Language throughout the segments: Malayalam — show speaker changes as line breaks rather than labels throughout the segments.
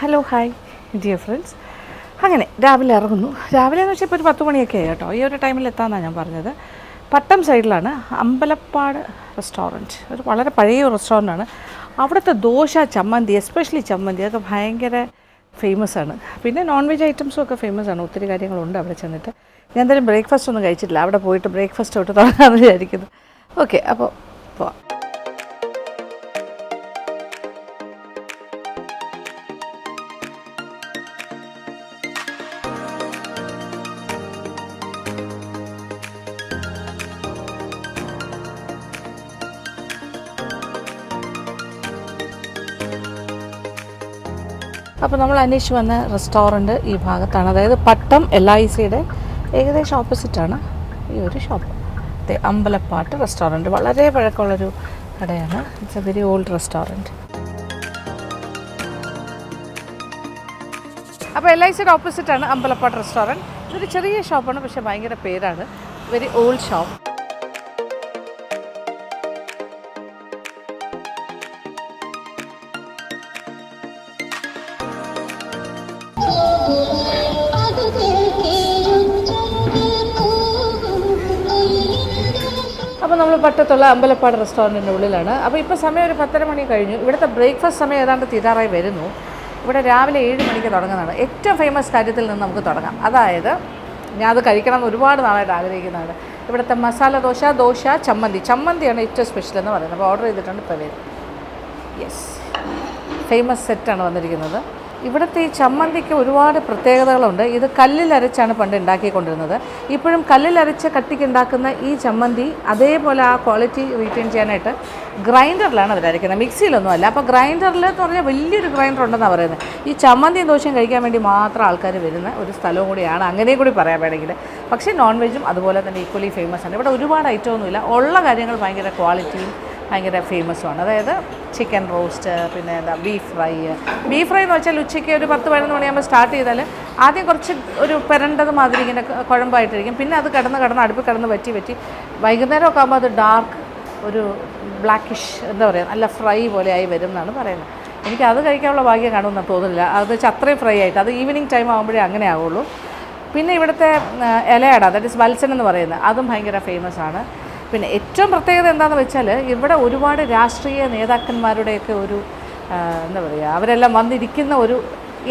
ഹലോ ഹായ് ഡിയർ ഫ്രണ്ട്സ് അങ്ങനെ രാവിലെ ഇറങ്ങുന്നു. രാവിലെ എന്ന് വെച്ചാൽ ഇപ്പോൾ ഒരു പത്ത് മണിയൊക്കെ ആയി കേട്ടോ. ഈ ഒരു ടൈമിൽ എത്താമെന്നാണ് ഞാൻ പറഞ്ഞത്. പട്ടം സൈഡിലാണ് അമ്പലപ്പാട് റെസ്റ്റോറന്റ് ഒരു വളരെ പഴയ റെസ്റ്റോറന്റാണ് അവിടുത്തെ ദോശ ചമ്മന്തി എസ്പെഷ്യലി ചമ്മന്തി അതൊക്കെ ഭയങ്കര ഫേമസ് ആണ്. പിന്നെ നോൺ വെജ് ഐറ്റംസും ഒക്കെ ഫേമസ് ആണ്. ഒത്തിരി കാര്യങ്ങളുണ്ട് അവിടെ ചെന്നിട്ട്. ഞാൻ എന്തായാലും ബ്രേക്ക്ഫാസ്റ്റ് ഒന്നും കഴിച്ചിട്ടില്ല. അവിടെ പോയിട്ട് ബ്രേക്ക്ഫാസ്റ്റ് തൊട്ട് തുടങ്ങാമെന്ന് വിചാരിക്കുന്നു. ഓക്കെ അപ്പോൾ പോവാം. അപ്പോൾ നമ്മൾ അന്വേഷിച്ച് വന്ന റെസ്റ്റോറന്റ് ഈ ഭാഗത്താണ്. അതായത് പട്ടം എൽ ഐ സിയുടെ ഏകദേശം ഓപ്പോസിറ്റാണ് ഈ ഒരു ഷോപ്പ് അതെ അമ്പലപ്പാട്ട് റെസ്റ്റോറന്റ് വളരെ പഴക്കമുള്ളൊരു കടയാണ്. It's a very old restaurant അപ്പോൾ എൽ ഐ സിയുടെ ഓപ്പോസിറ്റാണ് അമ്പലപ്പാട്ട് റെസ്റ്റോറന്റ് ഇതൊരു ചെറിയ ഷോപ്പാണ് പക്ഷേ ഭയങ്കര പേരാണ്. വെരി ഓൾഡ് ഷോപ്പ് അപ്പോൾ നമ്മൾ പട്ടത്തുള്ള അമ്പലപ്പാട് റെസ്റ്റോറന്റിന്റെ ഉള്ളിലാണ്. അപ്പോൾ ഇപ്പോൾ സമയം ഒരു പത്തര മണി കഴിഞ്ഞു. ഇവിടുത്തെ ബ്രേക്ക്ഫാസ്റ്റ് സമയം ഏതാണ്ട് തീരാറായി വരുന്നു. ഇവിടെ രാവിലെ ഏഴ് മണിക്ക് തുടങ്ങുന്നതാണ്. ഏറ്റവും ഫേമസ് കാര്യത്തിൽ നിന്ന് നമുക്ക് തുടങ്ങാം. അതായത് ഞാൻ അത് കഴിക്കണം എന്ന് ഒരുപാട് നാളായിട്ട് ആഗ്രഹിക്കുന്നതാണ്. ഇവിടുത്തെ മസാല ദോശ ദോശ ചമ്മന്തി. ചമ്മന്തിയാണ് ഏറ്റവും സ്പെഷ്യൽ എന്ന് പറയുന്നത്. അപ്പോൾ ഓർഡർ ചെയ്തിട്ടുണ്ട് ഇപ്പോൾ വരും യെസ് ഫേമസ് സെറ്റാണ് വന്നിരിക്കുന്നത്. ഇവിടുത്തെ ഈ ചമ്മന്തിക്ക് ഒരുപാട് പ്രത്യേകതകളുണ്ട്. ഇത് കല്ലിലരച്ചാണ് പണ്ട് ഉണ്ടാക്കിക്കൊണ്ടിരുന്നത്. ഇപ്പോഴും കല്ലിലരച്ച് കട്ടിക്ക് ഉണ്ടാക്കുന്ന ഈ ചമ്മന്തി അതേപോലെ ആ ക്വാളിറ്റി റീറ്റെയിൻ ചെയ്യാനായിട്ട് ഗ്രൈൻഡറിലാണ് അവർ അരയ്ക്കുന്നത് മിക്സിയിലൊന്നും അല്ല. അപ്പോൾ ഗ്രൈൻഡറിൽ എന്ന് പറഞ്ഞാൽ വലിയൊരു ഗ്രൈൻഡർ ഉണ്ടെന്നാണ് പറയുന്നത്. ഈ ചമ്മന്തി ദോശയും കഴിക്കാൻ വേണ്ടി മാത്രം ആൾക്കാർ വരുന്ന ഒരു സ്ഥലവും കൂടിയാണ്. അങ്ങനെയും കൂടി പറയാൻ വേണമെങ്കിൽ. പക്ഷേ നോൺ വെജും അതുപോലെ തന്നെ ഈക്വലി ഫേമസ് ആണ്. ഇവിടെ ഒരുപാട് ഐറ്റം ഒന്നുമില്ല. ഉള്ള കാര്യങ്ങൾ ഭയങ്കര ക്വാളിറ്റിയും ഭയങ്കര ഫേമസുമാണ് അതായത് ചിക്കൻ റോസ്റ്റ് പിന്നെ എന്താ ബീഫ് ഫ്രൈ ബീഫ് ഫ്രൈ എന്ന് വെച്ചാൽ ഉച്ചയ്ക്ക് ഒരു പത്ത് പതിനൊന്ന് മണിയാകുമ്പോൾ സ്റ്റാർട്ട് ചെയ്താൽ ആദ്യം കുറച്ച് ഒരു പെരണ്ടത് മാതിരി ഇങ്ങനെ കുഴമ്പായിട്ടിരിക്കും. പിന്നെ അത് കിടന്ന് കിടന്ന് അടുപ്പ് കിടന്ന് വറ്റി വറ്റി വൈകുന്നേരമൊക്കെ ആകുമ്പോൾ അത് ഡാർക്ക് ഒരു ബ്ലാക്കിഷ് എന്താ പറയുക നല്ല ഫ്രൈ പോലെ ആയി വരും എന്നാണ് പറയുന്നത്. എനിക്ക് അത് കഴിക്കാനുള്ള ഭാഗ്യം കാണുമെന്ന് തോന്നുന്നില്ല. അത് അത്രയും ഫ്രൈ ആയിട്ട്. അത് ഈവനിങ് ടൈം ആകുമ്പോഴേ അങ്ങനെ ആവുള്ളൂ. പിന്നെ ഇവിടുത്തെ ഇലയട ദാറ്റ് ഇസ് വത്സൻ എന്ന് പറയുന്നത് അതും ഭയങ്കര ഫേമസ് ആണ്. പിന്നെ ഏറ്റവും പ്രത്യേകത എന്താണെന്ന് വെച്ചാൽ ഇവിടെ ഒരുപാട് രാഷ്ട്രീയ നേതാക്കന്മാരുടെയൊക്കെ ഒരു എന്താ പറയുക അവരെല്ലാം വന്നിരിക്കുന്ന ഒരു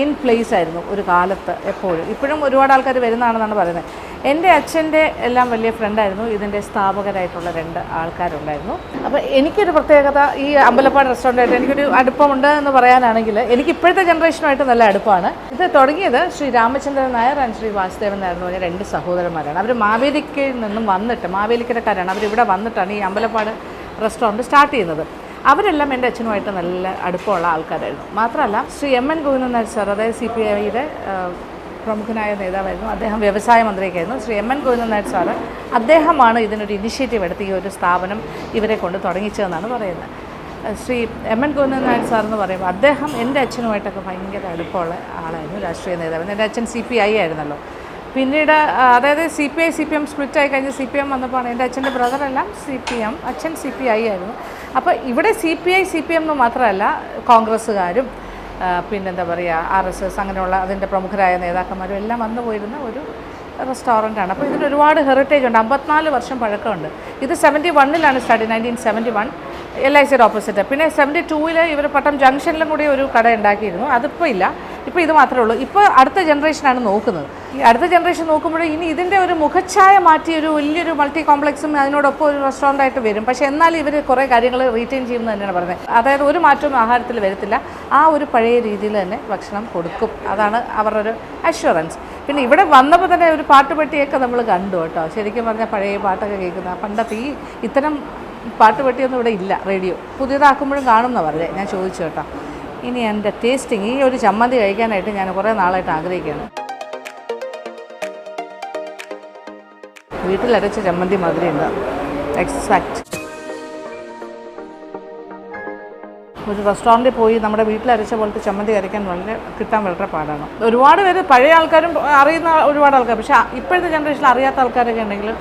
ഇൻ പ്ലേസ് ആയിരുന്നു ഒരു കാലത്ത് എപ്പോഴും. ഇപ്പോഴും ഒരുപാട് ആൾക്കാർ വരുന്നതാണെന്നാണ് പറയുന്നത്. എന്റെ അച്ഛന്റെ എല്ലാം വലിയ ഫ്രണ്ടായിരുന്നു ഇതിന്റെ സ്ഥാപകരായിട്ടുള്ള രണ്ട് ആൾക്കാരുണ്ടായിരുന്നു. അപ്പോൾ എനിക്കൊരു പ്രത്യേകത ഈ അമ്പലപ്പാട് റെസ്റ്റോറന്റായിട്ട് എനിക്കൊരു അടുപ്പമുണ്ട് എന്ന് പറയാനാണെങ്കിൽ എനിക്ക് ഇപ്പോഴത്തെ ജനറേഷനുമായിട്ട് നല്ല അടുപ്പമാണ് ഇത് തുടങ്ങിയത് ശ്രീ രാമചന്ദ്രൻ നായർ ആൻഡ് ശ്രീ വാസുദേവൻ നായർ എന്ന് പറഞ്ഞ രണ്ട് സഹോദരന്മാരാണ്. അവർ മാവേലിക്കയിൽ നിന്നും വന്നിട്ട് മാവേലിക്കരക്കാരാണ്. അവരിവിടെ വന്നിട്ടാണ് ഈ അമ്പലപ്പാട് റെസ്റ്റോറന്റ് സ്റ്റാർട്ട് ചെയ്യുന്നത്. അവരെല്ലാം എന്റെ അച്ഛനുമായിട്ട് നല്ല അടുപ്പമുള്ള ആൾക്കാരായിരുന്നു. മാത്രമല്ല Shri M N Govindan Nair sir അതായത് സി പി ഐയുടെ പ്രമുഖനായ നേതാവായിരുന്നു. അദ്ദേഹം വ്യവസായ മന്ത്രിയൊക്കെ ആയിരുന്നു Shri M N Govindan Nair sir അദ്ദേഹമാണ് ഇതിനൊരു ഇനിഷ്യേറ്റീവ് എടുത്ത് ഈ ഒരു സ്ഥാപനം ഇവരെ കൊണ്ട് തുടങ്ങിച്ചതെന്നാണ് പറയുന്നത്. Shri M N Govindan Nair sir എന്ന് പറയുമ്പോൾ അദ്ദേഹം എന്റെ അച്ഛനുമായിട്ടൊക്കെ ഭയങ്കര അടുപ്പമുള്ള ആളായിരുന്നു രാഷ്ട്രീയ നേതാവ് എന്റെ അച്ഛൻ സി പി ഐ ആയിരുന്നല്ലോ. പിന്നീട് അതായത് C P I C P M split ആയി കഴിഞ്ഞ് സി പി എം വന്നപ്പോൾ എന്റെ അച്ഛന്റെ ബ്രദറെല്ലാം സി പി എം അച്ഛൻ സി പി ഐ ആയിരുന്നു. അപ്പോൾ ഇവിടെ C P I C P M എന്ന് മാത്രമല്ല കോൺഗ്രസ്സുകാരും പിന്നെന്താ പറയുക ആർ എസ് എസ് അങ്ങനെയുള്ള അതിന്റെ പ്രമുഖരായ നേതാക്കന്മാരും എല്ലാം വന്നു പോയിരുന്ന ഒരു റെസ്റ്റോറന്റാണ്. അപ്പോൾ ഇതിന് ഒരുപാട് ഹെറിറ്റേജ് ഉണ്ട്. അമ്പത്തിനാല് വർഷം പഴക്കമുണ്ട്. ഇത് seventy വണ്ണിലാണ് start nineteen seventy one L I സിയുടെ ഓപ്പോസിറ്റ് പിന്നെ സെവന്റി ടൂവിൽ ഇവർ പട്ടം ജംഗ്ഷനിലും കൂടി ഒരു കട ഉണ്ടാക്കിയിരുന്നു. അതിപ്പോൾ ഇല്ല. ഇപ്പോൾ ഇത് മാത്രമേ ഉള്ളൂ. ഇപ്പോൾ അടുത്ത ജനറേഷനാണ് നോക്കുന്നത്. ഈ അടുത്ത ജനറേഷൻ നോക്കുമ്പോൾ ഇനി ഇതിന്റെ ഒരു മുഖച്ഛായ മാറ്റി ഒരു വലിയൊരു മൾട്ടി കോംപ്ലക്സും അതിനോടൊപ്പം ഒരു റെസ്റ്റോറന്റ് ആയിട്ട് വരും. പക്ഷേ എന്നാൽ ഇവർ കുറേ കാര്യങ്ങൾ റീറ്റെയിൻ ചെയ്യുമെന്ന് തന്നെയാണ് പറയുന്നത്. അതായത് ഒരു മാറ്റവും ആഹാരത്തിൽ വരത്തില്ല. ആ ഒരു പഴയ രീതിയിൽ തന്നെ ഭക്ഷണം കൊടുക്കും. അതാണ് അവരുടെ ഒരു അഷുറൻസ് പിന്നെ ഇവിടെ വന്നപ്പോൾ തന്നെ ഒരു പാട്ടുപെട്ടിയൊക്കെ നമ്മൾ കണ്ടു കേട്ടോ. ശരിക്കും പറഞ്ഞാൽ പഴയ പാട്ടൊക്കെ കേൾക്കുന്ന പണ്ടത്തെ ഈ ഇത്തരം പാട്ടുപെട്ടിയൊന്നും ഇവിടെ ഇല്ല റേഡിയോ. പുതിയതാക്കുമ്പോഴും കാണുന്ന പറഞ്ഞേ ഞാൻ ചോദിച്ചു കേട്ടോ. ഇനി എന്റെ ടേസ്റ്റിങ് ഈ ഒരു ചമ്മന്തി കഴിക്കാനായിട്ട് ഞാൻ കുറേ നാളായിട്ട് ആഗ്രഹിക്കുകയാണ്. വീട്ടിലരച്ച ചമ്മന്തി മാതിരി ഉണ്ട് എക്സാക്റ്റ് ഒരു റെസ്റ്റോറന്റിൽ പോയി നമ്മുടെ വീട്ടിലരച്ച പോലത്തെ ചമ്മന്തി അരയ്ക്കാൻ വളരെ കിട്ടാൻ വളരെ പാടാണ്. ഒരുപാട് പേര് പഴയ ആൾക്കാരും അറിയുന്ന ഒരുപാട് ആൾക്കാർ പക്ഷേ ഇപ്പോഴത്തെ ജനറേഷനിൽ അറിയാത്ത ആൾക്കാരൊക്കെ ഉണ്ടെങ്കിൽ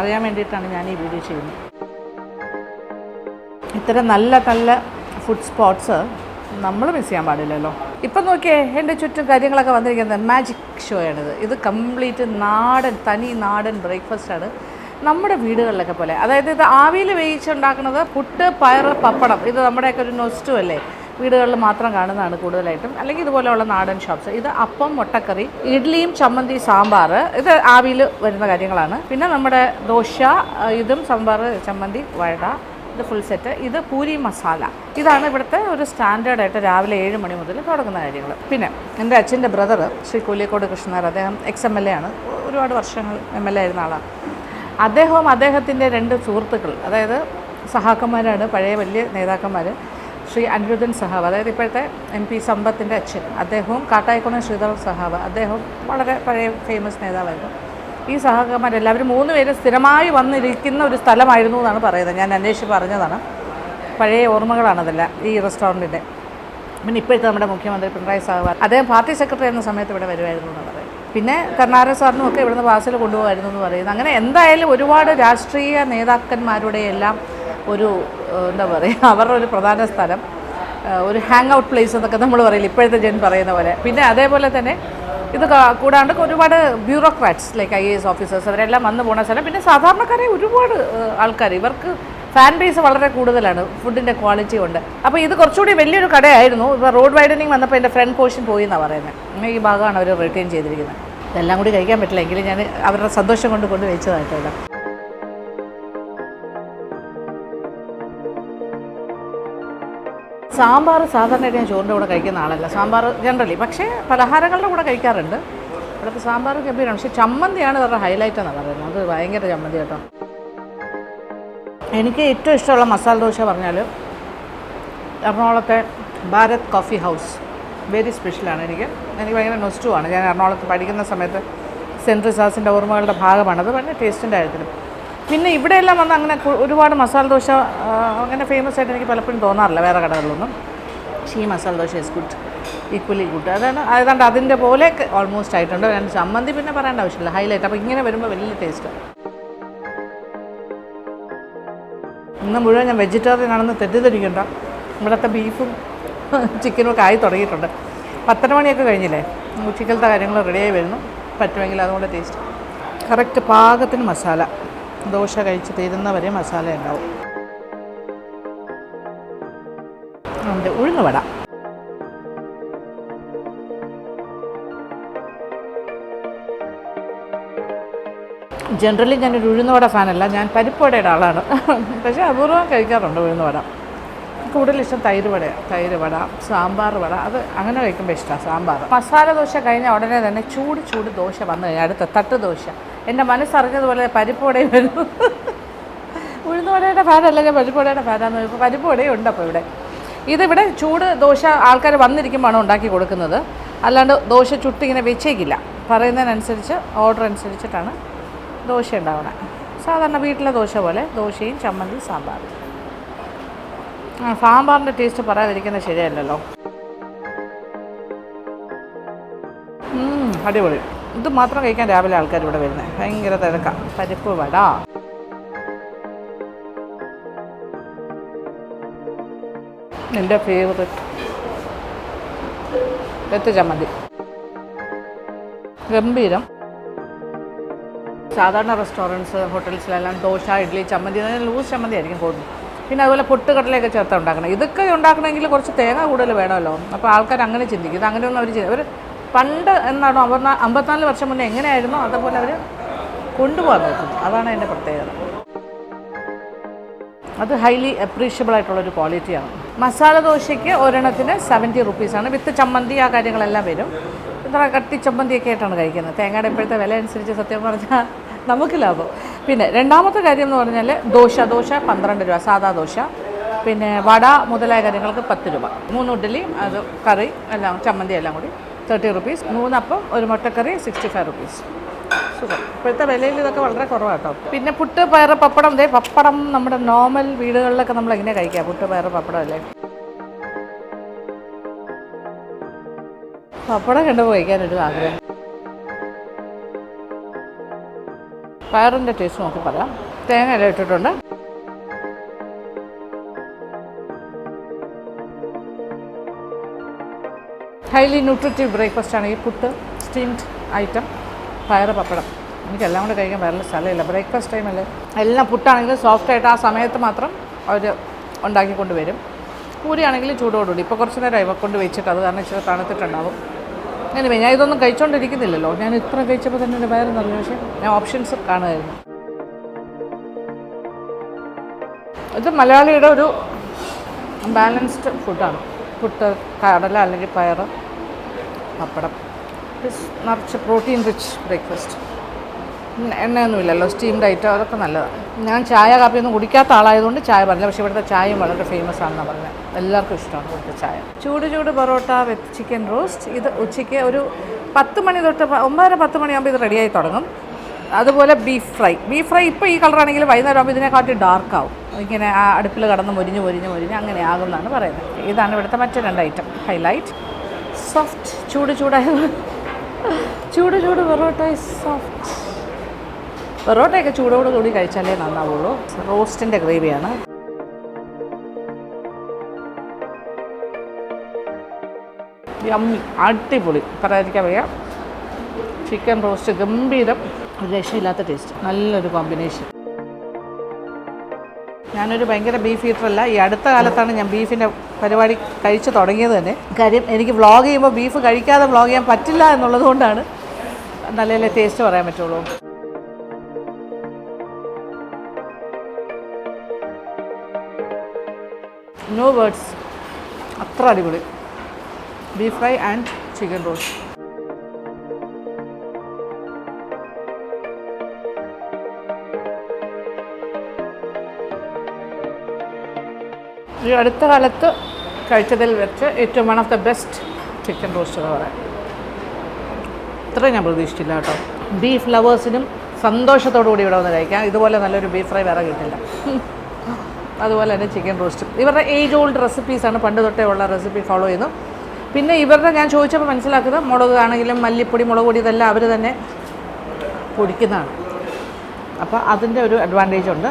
അറിയാൻ വേണ്ടിയിട്ടാണ് ഞാൻ ഈ വീഡിയോ ചെയ്യുന്നത്. ഇത്തരം നല്ല നല്ല ഫുഡ് സ്പോട്ട്സ് നമ്മൾ മിസ് ചെയ്യാൻ പാടില്ലല്ലോ. ഇപ്പം നോക്കിയേ എന്റെ ചുറ്റും കാര്യങ്ങളൊക്കെ വന്നിരിക്കുന്നത് മാജിക് ഷോയാണിത് ഇത് കംപ്ലീറ്റ് നാടൻ തനി നാടൻ ബ്രേക്ക്ഫാസ്റ്റാണ് നമ്മുടെ വീടുകളിലൊക്കെ പോലെ. അതായത് ഇത് ആവിയിൽ വേവിച്ചുണ്ടാക്കുന്നത് പുട്ട് പയർ പപ്പടം. ഇത് നമ്മുടെയൊക്കെ ഒരു നൊസ്റ്റു അല്ലേ? വീടുകളിൽ മാത്രം കാണുന്നതാണ് കൂടുതലായിട്ടും. അല്ലെങ്കിൽ ഇതുപോലെയുള്ള നാടൻ ഷോപ്സ് ഇത് അപ്പം മുട്ടക്കറി ഇഡ്ഡലിയും ചമ്മന്തി സാമ്പാർ. ഇത് ആവിയിൽ വരുന്ന കാര്യങ്ങളാണ്. പിന്നെ നമ്മുടെ ദോശ ഇതും സാമ്പാർ ചമ്മന്തി വട ഇത് ഫുൾ സെറ്റ് ഇത് പൂരി മസാല. ഇതാണ് ഇവിടുത്തെ ഒരു സ്റ്റാൻഡേർഡ് ആയിട്ട് രാവിലെ ഏഴ് മണി മുതൽ തുടങ്ങുന്ന കാര്യങ്ങൾ. പിന്നെ എന്റെ അച്ഛന്റെ ബ്രദർ ശ്രീ കൂലിക്കോട് കൃഷ്ണനാർ അദ്ദേഹം എക്സ് എം എൽ എ ആണ്. ഒരുപാട് വർഷങ്ങൾ എം എൽ എ ആയിരുന്ന ആളാണ്. അദ്ദേഹവും അദ്ദേഹത്തിന്റെ രണ്ട് സുഹൃത്തുക്കൾ അതായത് സഹാക്കന്മാരാണ് പഴയ വലിയ നേതാക്കന്മാർ ശ്രീ അനിരുദ്ധൻ സഹാബ് അതായത് ഇപ്പോഴത്തെ എം പി സമ്പത്തിന്റെ അച്ഛൻ അദ്ദേഹവും കാട്ടായിക്കുണ ശ്രീധർ സഹാബ് അദ്ദേഹം വളരെ പഴയ ഫേമസ് നേതാവായിരുന്നു. ഈ സഹകന്മാരെല്ലാവരും മൂന്ന് പേര് സ്ഥിരമായി വന്നിരിക്കുന്ന ഒരു സ്ഥലമായിരുന്നു എന്നാണ് പറയുന്നത്. ഞാൻ അന്വേഷിച്ച് പറഞ്ഞതാണ്. പഴയ ഓർമ്മകളാണതെല്ലാം ഈ റെസ്റ്റോറന്റിന്റെ. പിന്നെ ഇപ്പോഴത്തെ നമ്മുടെ മുഖ്യമന്ത്രി പിണറായി സാഹബ് അദ്ദേഹം പാർട്ടി സെക്രട്ടറി എന്ന സമയത്ത് ഇവിടെ വരുമായിരുന്നു എന്ന് പറയും പിന്നെ കർണാടക സാറിനും ഒക്കെ ഇവിടുന്ന് പാസിൽ കൊണ്ടുപോകായിരുന്നു എന്ന് പറയുന്നത്. അങ്ങനെ എന്തായാലും ഒരുപാട് രാഷ്ട്രീയ നേതാക്കന്മാരുടെ എല്ലാം ഒരു എന്താ പറയുക അവരുടെ ഒരു പ്രധാന സ്ഥലം ഒരു ഹാങ് ഔട്ട് പ്ലേസ് എന്നൊക്കെ നമ്മൾ പറയില്ല ഇപ്പോഴത്തെ ജൻ പറയുന്ന പോലെ. പിന്നെ അതേപോലെ തന്നെ ഇത് കൂടാണ്ട് ഒരുപാട് bureaucrats like I A S officers അവരെല്ലാം വന്നു പോകുന്ന സ്ഥലം. പിന്നെ സാധാരണക്കാരെ ഒരുപാട് ആൾക്കാർ. ഇവർക്ക് ഫാൻ ബേസ് വളരെ കൂടുതലാണ്. ഫുഡിന്റെ ക്വാളിറ്റി ഉണ്ട്. അപ്പോൾ ഇത് കുറച്ചുകൂടി വലിയൊരു കടയായിരുന്നു. ഇപ്പോൾ റോഡ് വൈഡനിങ് വന്നപ്പോൾ എന്റെ ഫ്രണ്ട് പോർഷൻ പോയി എന്നാണ് പറയുന്നത് ഈ ഭാഗമാണ് അവർ റിട്ടേൺ ചെയ്തിരിക്കുന്നത്. ഇതെല്ലാം കൂടി കഴിക്കാൻ പറ്റില്ല. എങ്കിലും ഞാൻ അവരുടെ സന്തോഷം കൊണ്ട് കൊണ്ട് വെച്ചതായിട്ട് സാമ്പാർ സാധാരണയായിട്ട് ഞാൻ ചോറിന്റെ കൂടെ കഴിക്കുന്ന ആളല്ല. സാമ്പാർ ജനറലി പക്ഷേ പലഹാരങ്ങളുടെ കൂടെ കഴിക്കാറുണ്ട്. ഇവിടുത്തെ സാമ്പാർ ഗംഭീരമാണ്. പക്ഷേ ചമ്മന്തിയാണ് ഇവരുടെ ഹൈലൈറ്റ് എന്നാണ് പറയുന്നത്. അത് ഭയങ്കര ചമ്മന്തി കേട്ടോ. എനിക്ക് ഏറ്റവും ഇഷ്ടമുള്ള മസാല ദോശ പറഞ്ഞാൽ എറണാകുളത്തെ ഭാരത് കോഫി ഹൗസ് വെരി സ്പെഷ്യലാണ് എനിക്ക്. എനിക്ക് ഭയങ്കര നൊസ്റ്റുമാണ് ഞാൻ എറണാകുളത്ത് പഠിക്കുന്ന സമയത്ത് സെൻട്രൽ റിസാസിന്റെ ഓർമ്മകളുടെ ഭാഗമാണ്. അത് ഭയങ്കര ടേസ്റ്റിന്റെ കാര്യത്തിലും. പിന്നെ ഇവിടെയെല്ലാം വന്ന് അങ്ങനെ ഒരുപാട് മസാല ദോശ അങ്ങനെ ഫേമസ് ആയിട്ട് എനിക്ക് പലപ്പോഴും തോന്നാറില്ല. വേറെ കടകളിലൊന്നും. പക്ഷേ ഈ masala dosa is good equally good അതാണ് ഏതാണ്ട് അതിന്റെ പോലെ ഓൾമോസ്റ്റ് ആയിട്ടുണ്ട്. രണ്ട് ചമ്മന്തി പിന്നെ പറയേണ്ട ആവശ്യമില്ല. ഹൈലൈറ്റ് അപ്പോൾ ഇങ്ങനെ വരുമ്പോൾ വലിയ ടേസ്റ്റ് ഇന്ന് മുഴുവൻ ഞാൻ വെജിറ്റേറിയൻ ആണെന്ന് തെറ്റിദ്ധരിക്കണ്ട. ഇവിടുത്തെ ബീഫും ചിക്കനും ഒക്കെ ആയി തുടങ്ങിയിട്ടുണ്ട്. പത്തര മണിയൊക്കെ കഴിഞ്ഞില്ലേ? ഉച്ചക്കലത്തെ കാര്യങ്ങൾ റെഡിയായി വരുന്നു. പറ്റുമെങ്കിൽ അതുകൊണ്ട് ടേസ്റ്റ് കറക്റ്റ് പാകത്തിന് മസാല. ദോശ കഴിച്ച് തീരുന്നവരെ മസാല ഉണ്ടാവും. ഉണ്ട് ഉഴുന്ന് വട ജനറലി ഞാനൊരു ഉഴുന്നുവട ഫാനല്ല ഞാൻ പരിപ്പുവടയുടെ ആളാണ്. പക്ഷേ അപൂർവം കഴിക്കാറുണ്ട് ഉഴുന്നുവട. കൂടുതൽ ഇഷ്ടം തൈര് വടയാണ് തൈര് വട സാമ്പാർ വട. അത് അങ്ങനെ കഴിക്കുമ്പോൾ ഇഷ്ടമാണ് സാമ്പാർ. മസാല ദോശ കഴിഞ്ഞ ഉടനെ തന്നെ ചൂട് ചൂട് ദോശ വന്നു കഴിഞ്ഞാൽ അടുത്ത തട്ട് ദോശ. എന്റെ മനസ്സറിഞ്ഞതുപോലെ പരിപ്പ് വടയും വരുന്നു ഉഴുന്നുവടയുടെ ഫാനല്ല ഞാൻ പരിപ്പുവടയുടെ ഫാനാന്ന് ഇപ്പോൾ പരിപ്പുവടയും ഉണ്ട് അപ്പോൾ ഇവിടെ. ഇതിവിടെ ചൂട് ദോശ ആൾക്കാർ വന്നിരിക്കുമ്പോഴാണ് ഉണ്ടാക്കി കൊടുക്കുന്നത്. അല്ലാണ്ട് ദോശ ചുട്ടിങ്ങനെ വെച്ചേക്കില്ല. പറയുന്നതിനനുസരിച്ച് ഓർഡർ അനുസരിച്ചിട്ടാണ് ദോശ ഉണ്ടാവുന്നത് സാധാരണ വീട്ടിലെ ദോശ പോലെ ദോശയും ചമ്മന്തി സാമ്പാറും. സാമ്പാറിന്റെ ടേസ്റ്റ് പറയാതിരിക്കുന്നത് ശരിയല്ലല്ലോ. അടിപൊളി. ഇത് മാത്രം കഴിക്കാൻ രാവിലെ ആൾക്കാർ ഇവിടെ വരുന്നത് ഭയങ്കര തിരക്കാം. പരിപ്പ് വട. എന്റെ ഫേവറേറ്റ് എത്ത് ചമ്മന്തി. ഗംഭീരം. സാധാരണ റെസ്റ്റോറന്റ്സ് ഹോട്ടൽസിലെല്ലാം ദോശ ഇഡ്ഡലി ചമ്മന്തി ലൂസ് ചമ്മന്തി ആയിരിക്കും കൂടുതൽ. പിന്നെ അതുപോലെ പൊട്ടുകടലയൊക്കെ ചേർത്ത് ഉണ്ടാക്കണം. ഇതൊക്കെ ഉണ്ടാക്കണമെങ്കിൽ കുറച്ച് തേങ്ങ കൂടുതൽ വേണമല്ലോ. അപ്പോൾ ആൾക്കാർ അങ്ങനെ ചിന്തിക്കും. ഇത് അങ്ങനെയൊന്നും അവർ അവർ പണ്ട് എന്നാണോ അമ്പത്തിനാ അമ്പത്തിനാല് വർഷം മുന്നേ എങ്ങനെയായിരുന്നു അതേപോലെ അവർ കൊണ്ടുപോകാൻ നോക്കും. അതാണ് അതിന്റെ പ്രത്യേകത. അത് ഹൈലി അപ്രീഷ്യബിൾ ആയിട്ടുള്ളൊരു ക്വാളിറ്റിയാണ് മസാല ദോശയ്ക്ക് ഒരെണ്ണത്തിന് സെവന്റി റുപ്പീസാണ് വിത്ത് ചമ്മന്തി ആ കാര്യങ്ങളെല്ലാം വരും. ഇത്ര കട്ടി ചമ്മന്തിയൊക്കെ ആയിട്ടാണ് കഴിക്കുന്നത്. തേങ്ങയുടെ ഇപ്പോഴത്തെ വില അനുസരിച്ച് സത്യം പറഞ്ഞാൽ നമുക്ക് ലാഭം. പിന്നെ രണ്ടാമത്തെ കാര്യം എന്ന് പറഞ്ഞാൽ ദോശ ദോശ പന്ത്രണ്ട് രൂപ സാധാ ദോശ. പിന്നെ വട മുതലായ കാര്യങ്ങൾക്ക് പത്ത് രൂപ. മൂന്ന് ഇഡ്ഡലി അത് കറി എല്ലാം ചമ്മന്തി എല്ലാം കൂടി തേർട്ടി റുപ്പീസ് മൂന്നപ്പം ഒരു മുട്ടക്കറി സിക്സ്റ്റി ഫൈവ് റുപ്പീസ് സുഖം. ഇപ്പോഴത്തെ വിലയിൽ ഇതൊക്കെ വളരെ കുറവാണ് കേട്ടോ. പിന്നെ പുട്ട് പയർ പപ്പടം. ദേ പപ്പടം നമ്മുടെ നോർമൽ വീടുകളിലൊക്കെ നമ്മൾ എങ്ങനെ കഴിക്കുക? പുട്ട് പയർ പപ്പടം അല്ലേ? പപ്പടം കണ്ടുപോയി കഴിക്കാനൊരു ആഗ്രഹം. പയറിന്റെ ടേസ്റ്റ് നോക്കി പറയാം. തേങ്ങ എല്ലാം ഇട്ടിട്ടുണ്ട്. ഹൈലി ന്യൂട്രിറ്റീവ് ബ്രേക്ക്ഫാസ്റ്റ് ആണ് ഈ പുട്ട് സ്റ്റീംഡ് ഐറ്റം പയറ് പപ്പടം. എനിക്കെല്ലാം കൂടെ കഴിക്കാൻ വേറെ സ്ഥലമില്ല. ബ്രേക്ക്ഫാസ്റ്റ് ടൈമല്ലേ എല്ലാം പുട്ടാണെങ്കിലും സോഫ്റ്റ് ആയിട്ട് ആ സമയത്ത് മാത്രം അവർ ഉണ്ടാക്കിക്കൊണ്ട് വരും. പൂരിയാണെങ്കിൽ ചൂടോടുകൂടി. ഇപ്പോൾ കുറച്ച് നേരം ഇവ കൊണ്ട് വെച്ചിട്ട് അത് കാരണം ഇച്ചിരി തണുത്തിട്ടുണ്ടാവും. അങ്ങനെ ഞാൻ ഇതൊന്നും കഴിച്ചുകൊണ്ടിരിക്കുന്നില്ലല്ലോ ഞാൻ ഇത്ര കഴിച്ചപ്പോൾ തന്നെ എന്റെ വയറ് നിറഞ്ഞു. പക്ഷേ ഞാൻ ഓപ്ഷൻസ് കാണുമായിരുന്നു. ഇത് മലയാളിയുടെ ഒരു ബാലൻസ്ഡ് ഫുഡാണ് പുട്ട് കടല അല്ലെങ്കിൽ പയർ പപ്പടം. നിറച്ച് പ്രോട്ടീൻ റിച്ച് ബ്രേക്ക്ഫാസ്റ്റ് എണ്ണയൊന്നുമില്ലല്ലോ സ്റ്റീംഡ് ഐറ്റം അതൊക്കെ നല്ലതാണ് ഞാൻ ചായ കാപ്പിയൊന്നും കുടിക്കാത്ത ആളായതുകൊണ്ട് ചായ പറഞ്ഞില്ല. പക്ഷേ ഇവിടുത്തെ ചായയും വളരെ ഫേമസ് ആണെന്നാണ് പറഞ്ഞത് എല്ലാവർക്കും ഇഷ്ടമാണ് ഇവിടുത്തെ ചായ. ചൂട് ചൂട് പൊറോട്ട വിത്ത് ചിക്കൻ റോസ്റ്റ് ഇത് ഉച്ചയ്ക്ക് ഒരു പത്ത് മണി തൊട്ട് ഒമ്പതര പത്ത് മണിയാകുമ്പോൾ ഇത് റെഡിയായി തുടങ്ങും. അതുപോലെ ബീഫ് ഫ്രൈ ബീഫ് ഫ്രൈ ഇപ്പോൾ ഈ കളറാണെങ്കിൽ വൈകുന്നേരം ആകുമ്പോൾ ഇതിനെക്കാട്ടി ഡാർക്കാവും ഇങ്ങനെ ആ അടുപ്പിൽ കടന്ന് മുരിഞ്ഞ് മുരിഞ്ഞ് മുരിഞ്ഞ് അങ്ങനെ ആകുമെന്നാണ് പറയുന്നത്. ഇതാണ് ഇവിടുത്തെ മറ്റു രണ്ട് ഐറ്റം ഹൈലൈറ്റ് സോഫ്റ്റ് ചൂട് ചൂടായത് ചൂട് ചൂട് പൊറോട്ട സോഫ്റ്റ് പൊറോട്ടയൊക്കെ ചൂടോട് കൂടി കഴിച്ചാലേ നന്നാവുള്ളൂ. റോസ്റ്റിന്റെ ഗ്രേവിയാണ്. യമ്മി അടിപൊളി. പറയാതിരിക്കാൻ വയ്യ. ചിക്കൻ റോസ്റ്റ് ഗംഭീരം. ഒരു രക്ഷയില്ലാത്ത ടേസ്റ്റ് നല്ലൊരു കോമ്പിനേഷൻ ഞാനൊരു ഭയങ്കര ബീഫ് ഈറ്ററല്ല ഈ അടുത്ത കാലത്താണ് ഞാൻ ബീഫിന്റെ പരിപാടി കഴിച്ചു തുടങ്ങിയത് തന്നെ. കാര്യം എനിക്ക് വ്ളോഗ് ചെയ്യുമ്പോൾ ബീഫ് കഴിക്കാതെ വ്ളോഗ് ചെയ്യാൻ പറ്റില്ല എന്നുള്ളത് കൊണ്ടാണ്. നല്ല ടേസ്റ്റ് പറയാൻ പറ്റുള്ളൂ. നോ വേർഡ്സ് അത്ര അടിപൊളി. Beef fry and chicken roast ഈ അടുത്ത കാലത്ത് കഴിച്ചതിൽ വെച്ച് ഏറ്റവും one of the best chicken roast എന്ന് പറയാം. അത്രയും ഞാൻ പ്രതീക്ഷിച്ചില്ല കേട്ടോ. ബീഫ് ലവേഴ്സിനും സന്തോഷത്തോടു കൂടി ഇവിടെ വന്ന് കഴിക്കാം. ഇതുപോലെ നല്ലൊരു ബീഫ് ഫ്രൈ വേറെ കിട്ടില്ല. അതുപോലെ തന്നെ ചിക്കൻ റോസ്റ്റും ഇവരുടെ ഏജ് ഓൾഡ് റെസിപ്പീസാണ് പണ്ട് തൊട്ടേ ഉള്ള റെസിപ്പി ഫോളോ ചെയ്യുന്നു. പിന്നെ ഇവരുടെ ഞാൻ ചോദിച്ചപ്പോൾ മനസ്സിലാക്കുന്നത് മുളക് ആണെങ്കിലും മല്ലിപ്പൊടി മുളക് പൊടി ഇതെല്ലാം അവർ തന്നെ പൊടിക്കുന്നതാണ്. അപ്പോൾ അതിന്റെ ഒരു അഡ്വാന്റേജ് ഉണ്ട്.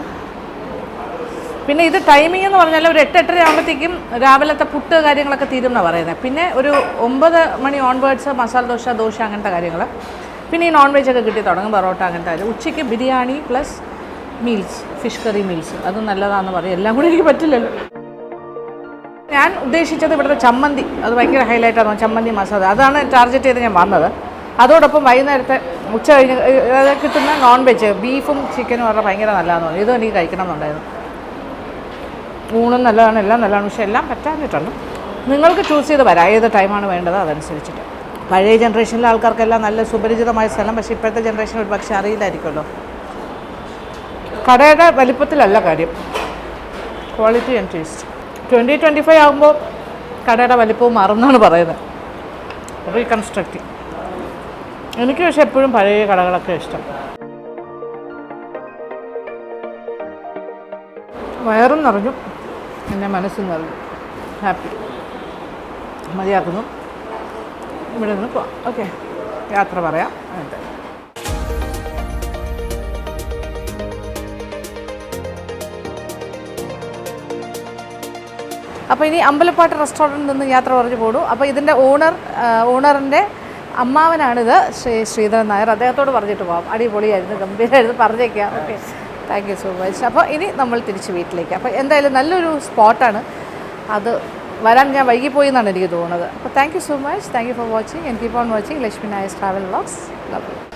പിന്നെ ഇത് ടൈമിംഗ് എന്ന് പറഞ്ഞാൽ ഒരു എട്ട് എട്ടര ആകുമ്പോഴത്തേക്കും രാവിലത്തെ പുട്ട് കാര്യങ്ങളൊക്കെ തീരും എന്നാണ് പറയുന്നത് പിന്നെ ഒരു ഒമ്പത് മണി ഓൺവേർഡ്സ് മസാല ദോശ ദോശ അങ്ങനത്തെ കാര്യങ്ങൾ പിന്നെ ഈ നോൺ വെജ് ഒക്കെ കിട്ടി തുടങ്ങും പൊറോട്ട അങ്ങനത്തെ ഉച്ചയ്ക്ക് biryani plus meals fish curry meals. അത് നല്ലതാണെന്ന് പറയും. എല്ലാം കൂടി എനിക്ക് പറ്റില്ലല്ലോ. ഞാൻ ഉദ്ദേശിച്ചത് ഇവിടുത്തെ ചമ്മന്തി. അത് ഭയങ്കര ഹൈലൈറ്റ് ആണ് ചമ്മന്തി മസാല. അതാണ് ടാർഗറ്റ് ചെയ്ത് ഞാൻ വന്നത്. അതോടൊപ്പം വൈകുന്നേരത്തെ ഉച്ച കഴിഞ്ഞ് കിട്ടുന്ന നോൺ വെജ് ബീഫും ചിക്കനും പറഞ്ഞാൽ ഭയങ്കര നല്ലതാണെന്ന് പറഞ്ഞു ഇതും എനിക്ക് കഴിക്കണം എന്നുണ്ടായിരുന്നു. ഊണും നല്ലതാണ് എല്ലാം നല്ലതാണ്. പക്ഷേ എല്ലാം പറ്റാഞ്ഞിട്ടുണ്ട്. നിങ്ങൾക്ക് ചൂസ് ചെയ്ത് വരാം. ഏത് ടൈമാണ് വേണ്ടത് അതനുസരിച്ചിട്ട്. പഴയ ജനറേഷനിലെ ആൾക്കാർക്കെല്ലാം നല്ല സുപരിചിതമായ സ്ഥലം. പക്ഷേ ഇപ്പോഴത്തെ ജനറേഷൻ ഒരു പക്ഷേ അറിയില്ലായിരിക്കുമല്ലോ. കടയുടെ വലിപ്പത്തിലല്ല കാര്യം. Quality and taste twenty twenty five ആകുമ്പോൾ കടയുടെ വലിപ്പവും മാറുമെന്നാണ് പറയുന്നത്. റീകൺസ്ട്രക്റ്റിംഗ് എനിക്ക് പക്ഷെ എപ്പോഴും പഴയ കടകളൊക്കെ ഇഷ്ടം. വയറും നിറഞ്ഞു. എന്റെ മനസ്സും നിറഞ്ഞു. ഹാപ്പി മതിയാക്കുന്നു. ഇവിടെ നിന്ന് പോവാം. ഓക്കെ യാത്ര പറയാം. എന്നിട്ട് അപ്പോൾ ഇനി അമ്പലപ്പാട്ട് റെസ്റ്റോറന്റിൽ നിന്ന് യാത്ര പറഞ്ഞു പോകും അപ്പോൾ ഇതിന്റെ ഓണർ ഓണറിന്റെ അമ്മാവനാണിത് ശ്രീ ശ്രീധരൻ നായർ. അദ്ദേഹത്തോട് പറഞ്ഞിട്ട് പോകാം അടിപൊളിയായിരുന്നു ഗംഭീരമായിരുന്നു പറഞ്ഞേക്കാം. Okay thank you so much അപ്പോൾ ഇനി നമ്മൾ തിരിച്ച് വീട്ടിലേക്ക്. അപ്പോൾ എന്തായാലും നല്ലൊരു സ്പോട്ടാണ്. അത് വരാൻ ഞാൻ വൈകിപ്പോയി എന്നാണ് എനിക്ക് തോന്നുന്നത്. അപ്പോൾ thank you so much thank you for watching and keep on watching Lakshmi Nair's travel vlogs love you